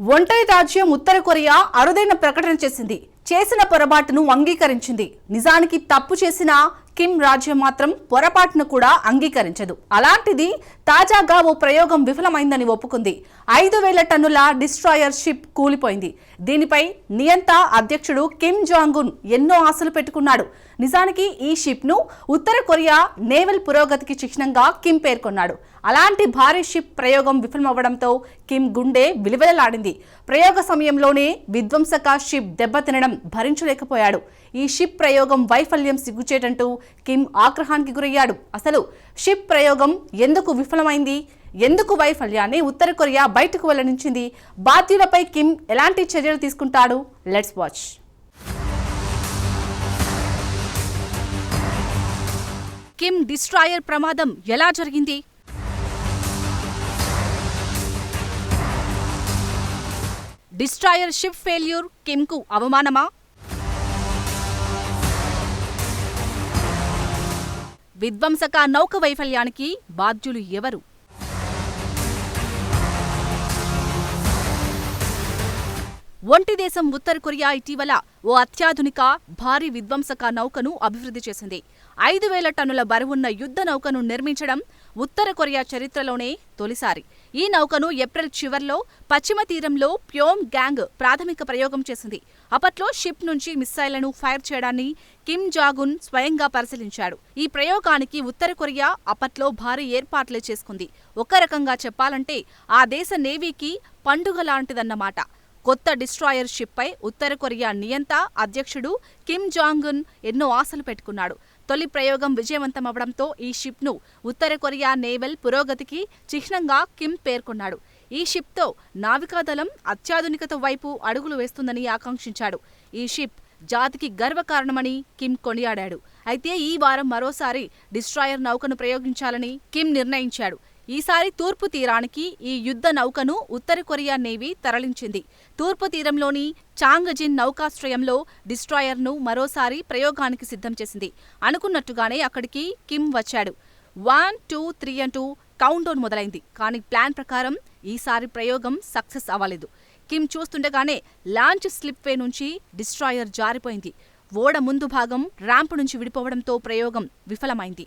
ఒంటరి రాజ్యం ఉత్తర కొరియా అరుదైన ప్రకటన చేసింది. చేసిన పొరపాటును అంగీకరించింది. నిజానికి తప్పు చేసిన కిమ్ రాజ్యం మాత్రం పొరపాటును కూడా అంగీకరించదు. అలాంటిది తాజాగా ఓ ప్రయోగం విఫలమైందని ఒప్పుకుంది. ఐదు వేల టన్నుల డిస్ట్రాయర్ షిప్ కూలిపోయింది. దీనిపై నియంత అధ్యక్షుడు కిమ్ జాంగున్ ఎన్నో ఆశలు పెట్టుకున్నాడు. నిజానికి ఈ షిప్ను ఉత్తర కొరియా నేవల్ పురోగతికి చిహ్నంగా కిమ్ పేర్కొన్నాడు. అలాంటి భారీ షిప్ ప్రయోగం విఫలమవ్వడంతో కిమ్ గుండె విలువలలాడింది ప్రయోగ సమయంలోనే విధ్వంసక షిప్ దెబ్బతినడం భరించలేకపోయాడు. ఈ షిప్ ప్రయోగం వైఫల్యం సిగ్గుచేటంటూ కిమ్ ఆగ్రహానికి గురయ్యాడు. అసలు షిప్ ప్రయోగం ఎందుకు విఫలమైంది? ఎందుకు వైఫల్యాన్ని ఉత్తర కొరియా బయటకు వెల్లడించింది బాధ్యులపై కిమ్ ఎలాంటి చర్యలు తీసుకుంటాడు? Let's watch. కిమ్ డిస్ట్రాయర్ ప్రమాదం ఎలా జరిగింది? డిస్ట్రాయర్ షిప్ ఫెయిల్యూర్ కిమ్కు అవమానమా? విధ్వంసక నౌక వైఫల్యానికి బాధ్యులు ఎవరు? ఒంటి దేశం ఉత్తర కొరియా ఇటీవల ఓ అత్యాధునిక భారీ విధ్వంసక నౌకను అభివృద్ధి చేసింది. ఐదు వేల టన్నుల బరువున్న యుద్ధ నౌకను నిర్మించడం ఉత్తర కొరియా చరిత్రలోనే తొలిసారి. ఈ నౌకను ఏప్రిల్ చివర్లో పశ్చిమ తీరంలో ప్యోమ్ గ్యాంగ్ ప్రాథమిక ప్రయోగం చేసింది. అప్పట్లో షిప్ నుంచి మిస్సైళ్ళను ఫైర్ చేయడాన్ని కిమ్ జాగున్ స్వయంగా పరిశీలించాడు. ఈ ప్రయోగానికి ఉత్తర కొరియా అప్పట్లో భారీ ఏర్పాట్లే చేసుకుంది. ఒక రకంగా చెప్పాలంటే ఆ దేశ నేవీకి పండుగ లాంటిదన్నమాట. కొత్త డిస్ట్రాయర్ షిప్పై ఉత్తర కొరియా నియంత అధ్యక్షుడు కిమ్ జాంగున్ ఎన్నో ఆశలు పెట్టుకున్నాడు. తొలి ప్రయోగం విజయవంతమవడంతో ఈ షిప్ను ఉత్తర కొరియా నేవల్ పురోగతికి చిహ్నంగా కిమ్ పేర్కొన్నాడు. ఈ షిప్తో నావికాదళం అత్యాధునికత వైపు అడుగులు వేస్తుందని ఆకాంక్షించాడు. ఈ షిప్ జాతికి గర్వకారణమని కిమ్ కొనియాడాడు. అయితే ఈ వారం మరోసారి డిస్ట్రాయర్ నౌకను ప్రయోగించాలని కిమ్ నిర్ణయించాడు. ఈసారి తూర్పు తీరానికి ఈ యుద్ధ నౌకను ఉత్తర కొరియా నేవీ తరలించింది. తూర్పు తీరంలోని చాంగజిన్ నౌకాశ్రయంలో డిస్ట్రాయర్ను మరోసారి ప్రయోగానికి సిద్ధం చేసింది. అనుకున్నట్టుగానే అక్కడికి కిమ్ వచ్చాడు. వన్ టూ త్రీ అంటూ డౌన్ మొదలైంది. కానీ ప్లాన్ ప్రకారం ఈసారి ప్రయోగం సక్సెస్ అవ్వలేదు. కిమ్ చూస్తుండగానే లాంచ్ స్లిప్వే నుంచి డిస్ట్రాయర్ జారిపోయింది. ఓడ ముందు భాగం ర్యాంప్ నుంచి విడిపోవడంతో ప్రయోగం విఫలమైంది.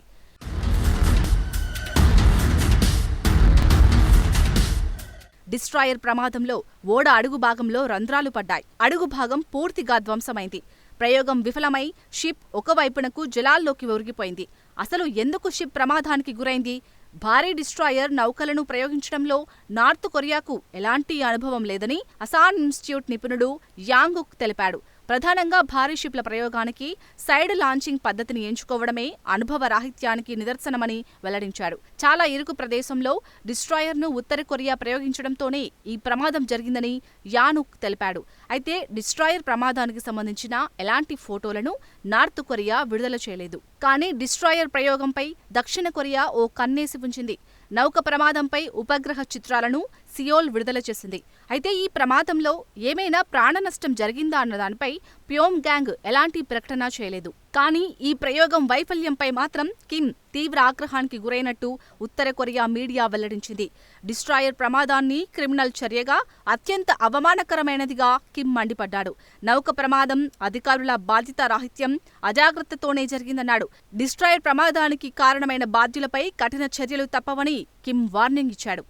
డిస్ట్రాయర్ ప్రమాదంలో ఓడ అడుగు భాగంలో రంధ్రాలు పడ్డాయి. అడుగు భాగం పూర్తిగా ధ్వంసమైంది. ప్రయోగం విఫలమై షిప్ ఒకవైపునకు జలాల్లోకి ఒరిగిపోయింది. అసలు ఎందుకు షిప్ ప్రమాదానికి గురైంది? భారీ డిస్ట్రాయర్ నౌకలను ప్రయోగించడంలో నార్త్ కొరియాకు ఎలాంటి అనుభవం లేదని అసాన్ ఇన్స్టిట్యూట్ నిపుణుడు యాంగుక్ తెలిపాడు. ప్రధానంగా భారీ షిప్ల ప్రయోగానికి సైడ్ లాంచింగ్ పద్ధతిని ఎంచుకోవడమే అనుభవ రాహిత్యానికి నిదర్శనమని వెల్లడించాడు చాలా ఇరుకు ప్రదేశంలో డిస్ట్రాయర్ను ఉత్తర కొరియా ప్రయోగించడంతోనే ఈ ప్రమాదం జరిగిందని యానుక్ తెలిపాడు. అయితే డిస్ట్రాయర్ ప్రమాదానికి సంబంధించిన ఎలాంటి ఫోటోలను నార్త్ కొరియా విడుదల చేయలేదు. కానీ డిస్ట్రాయర్ ప్రయోగంపై దక్షిణ కొరియా ఓ కన్నేసి ఉంచింది. నౌక ప్రమాదంపై ఉపగ్రహ చిత్రాలను సియోల్ విడుదల చేసింది. అయితే ఈ ప్రమాదంలో ఏమైనా ప్రాణనష్టం జరిగిందా అన్న దానిపై ప్యోమ్ గ్యాంగ్ ఎలాంటి ప్రకటన చేయలేదు. కానీ ఈ ప్రయోగం వైఫల్యంపై మాత్రం కిమ్ తీవ్ర ఆగ్రహానికి గురైనట్టు ఉత్తర కొరియా మీడియా వెల్లడించింది. డిస్ట్రాయర్ ప్రమాదాన్ని క్రిమినల్ చర్యగా అత్యంత అవమానకరమైనదిగా కిమ్ మండిపడ్డాడు. నౌక ప్రమాదం అధికారుల బాధ్యతారాహిత్యం అజాగ్రత్తతోనే జరిగిందన్నాడు. డిస్ట్రాయర్ ప్రమాదానికి కారణమైన బాధ్యులపై కఠిన చర్యలు తప్పవని కిమ్ వార్నింగ్ ఇచ్చాడు.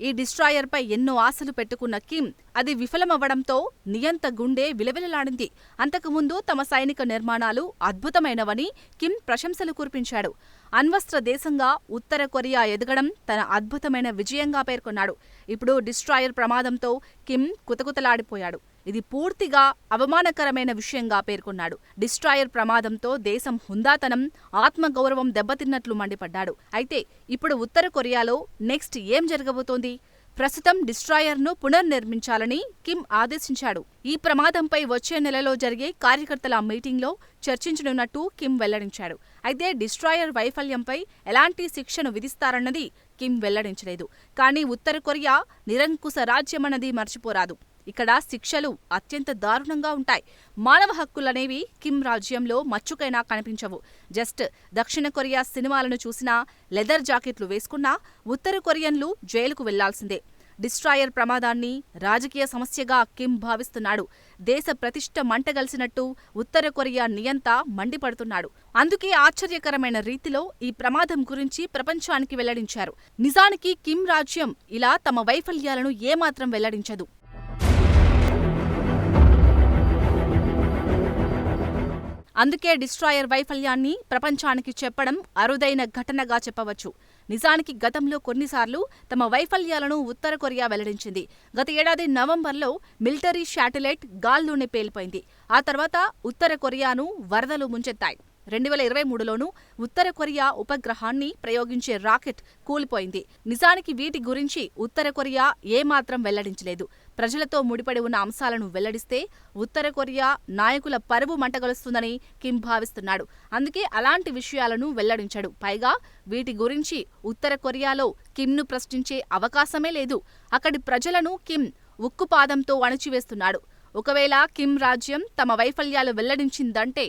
ఈ డిస్ట్రాయర్పై ఎన్నో ఆశలు పెట్టుకున్న కిమ్ అది విఫలమవ్వడంతో నియంత గుండె విలవిలలాడింది. అంతకుముందు తమ సైనిక నిర్మాణాలు అద్భుతమైనవని కిమ్ ప్రశంసలు కురిపించాడు. అణ్వస్త్ర దేశంగా ఉత్తర కొరియా ఎదగడం తన అద్భుతమైన విజయంగా పేర్కొన్నాడు. ఇప్పుడు డిస్ట్రాయర్ ప్రమాదంతో కిమ్ కుతకుతలాడిపోయాడు. ఇది పూర్తిగా అవమానకరమైన విషయంగా పేర్కొన్నాడు. డిస్ట్రాయర్ ప్రమాదంతో దేశం హుందాతనం ఆత్మగౌరవం దెబ్బతిన్నట్లు మండిపడ్డాడు. అయితే ఇప్పుడు ఉత్తర కొరియాలో నెక్స్ట్ ఏం జరగబోతోంది? ప్రస్తుతం డిస్ట్రాయర్ను పునర్నిర్మించాలని కిమ్ ఆదేశించాడు. ఈ ప్రమాదంపై వచ్చే నెలలో జరిగే కార్యకర్తల మీటింగ్లో చర్చించనున్నట్టు కిమ్ వెల్లడించాడు. అయితే డిస్ట్రాయర్ వైఫల్యంపై ఎలాంటి శిక్షను విధిస్తారన్నది కిమ్ వెల్లడించలేదు. కానీ ఉత్తర కొరియా నిరంకుశ రాజ్యమన్నది మర్చిపోరాదు. ఇక్కడ శిక్షలు అత్యంత దారుణంగా ఉంటాయి. మానవ హక్కులనేవి కిమ్ రాజ్యంలో మచ్చుకైనా కనిపించవు. జస్ట్ దక్షిణ కొరియా సినిమాలను చూసినా లెదర్ జాకెట్లు వేసుకున్నా ఉత్తర కొరియన్లు జైలుకు వెళ్ళాల్సిందే. డిస్ట్రాయర్ ప్రమాదాన్ని రాజకీయ సమస్యగా కిమ్ భావిస్తున్నాడు. దేశ ప్రతిష్ట మంటగలిసినట్టు ఉత్తర కొరియా నియంత మండిపడుతున్నాడు. అందుకే ఆశ్చర్యకరమైన రీతిలో ఈ ప్రమాదం గురించి ప్రపంచానికి వెల్లడించారు. నిజానికి కిమ్ రాజ్యం ఇలా తమ వైఫల్యాలను ఏమాత్రం వెల్లడించదు. అందుకే డిస్ట్రాయర్ వైఫల్యాన్ని ప్రపంచానికి చెప్పడం అరుదైన ఘటనగా చెప్పవచ్చు. నిజానికి గతంలో కొన్నిసార్లు తమ వైఫల్యాలను ఉత్తర కొరియా వెల్లడించింది. గత ఏడాది నవంబర్లో మిలిటరీ శాటిలైట్ గాల్లోనే పేలిపోయింది. ఆ తర్వాత ఉత్తర కొరియాను వరదలు ముంచెత్తాయి. రెండు వేల ఇరవై మూడులోనూ ఉత్తర కొరియా ఉపగ్రహాన్ని ప్రయోగించే రాకెట్ కూలిపోయింది. నిజానికి వీటి గురించి ఉత్తర కొరియా ఏమాత్రం వెల్లడించలేదు. ప్రజలతో ముడిపడి ఉన్న అంశాలను వెల్లడిస్తే ఉత్తర కొరియా నాయకుల పరువు మంటగలుస్తుందని కిమ్ భావిస్తున్నాడు. అందుకే అలాంటి విషయాలను వెల్లడించాడు. పైగా వీటి గురించి ఉత్తర కొరియాలో కిమ్ను ప్రశ్నించే అవకాశమే లేదు. అక్కడి ప్రజలను కిమ్ ఉక్కుపాదంతో అణిచివేస్తున్నాడు. ఒకవేళ కిమ్ రాజ్యం తమ వైఫల్యాలు వెల్లడించిందంటే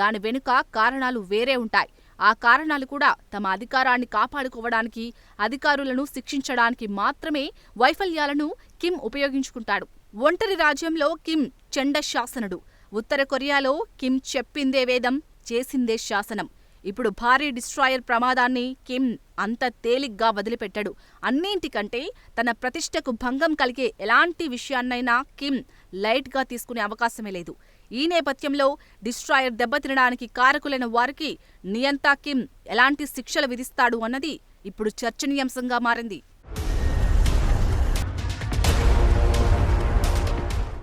దాని వెనుక కారణాలు వేరే ఉంటాయి. ఆ కారణాలు కూడా తమ అధికారాన్ని కాపాడుకోవడానికి అధికారులను శిక్షించడానికి మాత్రమే వైఫల్యాలను కిమ్ ఉపయోగించుకుంటాడు. ఒంటరి రాజ్యంలో కిమ్ చెండ శాసనుడు. ఉత్తర కొరియాలో కిమ్ చెప్పిందే వేదం చేసిందే శాసనం. ఇప్పుడు భారీ డిస్ట్రాయర్ ప్రమాదాన్ని కిమ్ అంత తేలిగ్గా వదిలిపెట్టాడు. అన్నింటికంటే తన ప్రతిష్టకు భంగం కలిగే ఎలాంటి విషయాన్నైనా కిమ్ లైట్గా తీసుకునే అవకాశమే లేదు. ఈ నేపథ్యంలో డిస్ట్రాయర్ దెబ్బతినడానికి కారకులైన వారికి నియంతా కిమ్ ఎలాంటి శిక్షలు విధిస్తాడు అన్నది ఇప్పుడు చర్చనీయాంశంగా మారింది.